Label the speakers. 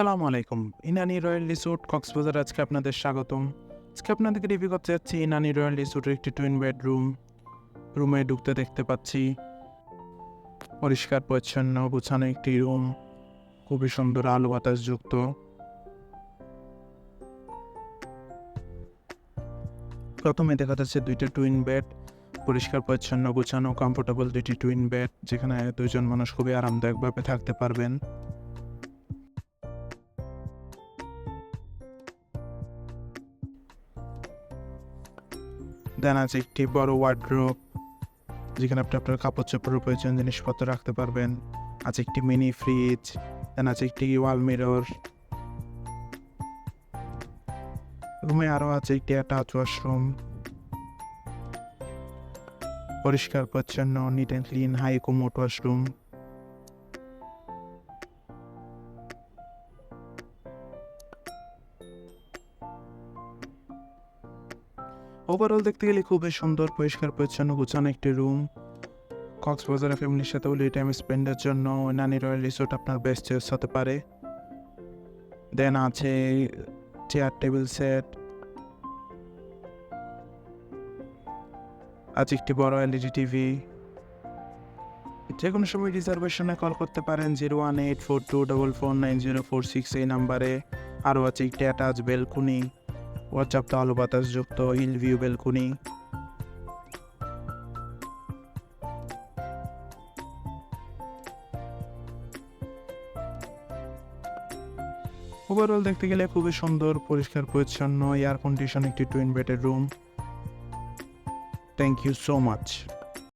Speaker 1: আসসালামু আলাইকুম। Inani royal resort, Cox's Bazar আজকে আপনাদের স্বাগতম। আজকে আপনাদেরকে রিভিউ করতে যাচ্ছি ইনানি রয়্যাল রিসোর্টের একটি টুইন বেডরুম রুমে ঢুকতে দেখতে পাচ্ছি পরিষ্কার, পরিচ্ছন্ন, গুছানো একটি রুম খুবই সুন্দর আলো বাতাস যুক্ত। প্রথমে দেখা যাচ্ছে দুইটা টুইন বেড পরিষ্কার, পরিচ্ছন্ন, গুছানো কমফোর্টেবল দুইটি টুইন বেড যেখানে দুইজন মানুষ খুবই আরামদায়কভাবে থাকতে পারবেন। দেন আছে একটি বড় ওয়ার্ড্রোব যেখানে আপনি আপনার কাপড় চোপড়ের প্রয়োজন জিনিসপত্র রাখতে পারবেন। আছে একটি মিনি ফ্রিজ দেন আছে একটি ওয়াল মিরর রুমে আরও আছে একটি অ্যাটাচ ওয়াশরুম পরিষ্কার পরিচ্ছন্ন neat and clean high commode washroom overall দেখতে গেলে খুবই সুন্দর, পরিষ্কার, পরিচ্ছন্ন, গুছানো একটি রুম কক্সবাজারের ফ্যামিলির সাথে ওলি টাইম স্পেন্ডের জন্য নানি রয়্যাল রিসোর্ট আপনার বেস্ট চয়েস হতে পারে। দেন আছে চেয়ার টেবিল সেট আছে একটি বড় এলইডি টিভি যে কোনো সময় রিজার্ভেশনে কল করতে পারেন zero one eight four two double four nine zero four six এই নাম্বারে আরও আছে একটি অ্যাটাচ বেলকুনি পর্যাপ্ত আলো বাতাসযুক্ত যুক্ত হিল ভিউ বেলকুনি। ওভারঅল দেখতে গেলে খুবই সুন্দর, পরিষ্কার, পরিচ্ছন্ন এয়ার কন্ডিশন একটি টুইন বেডের room thank you so much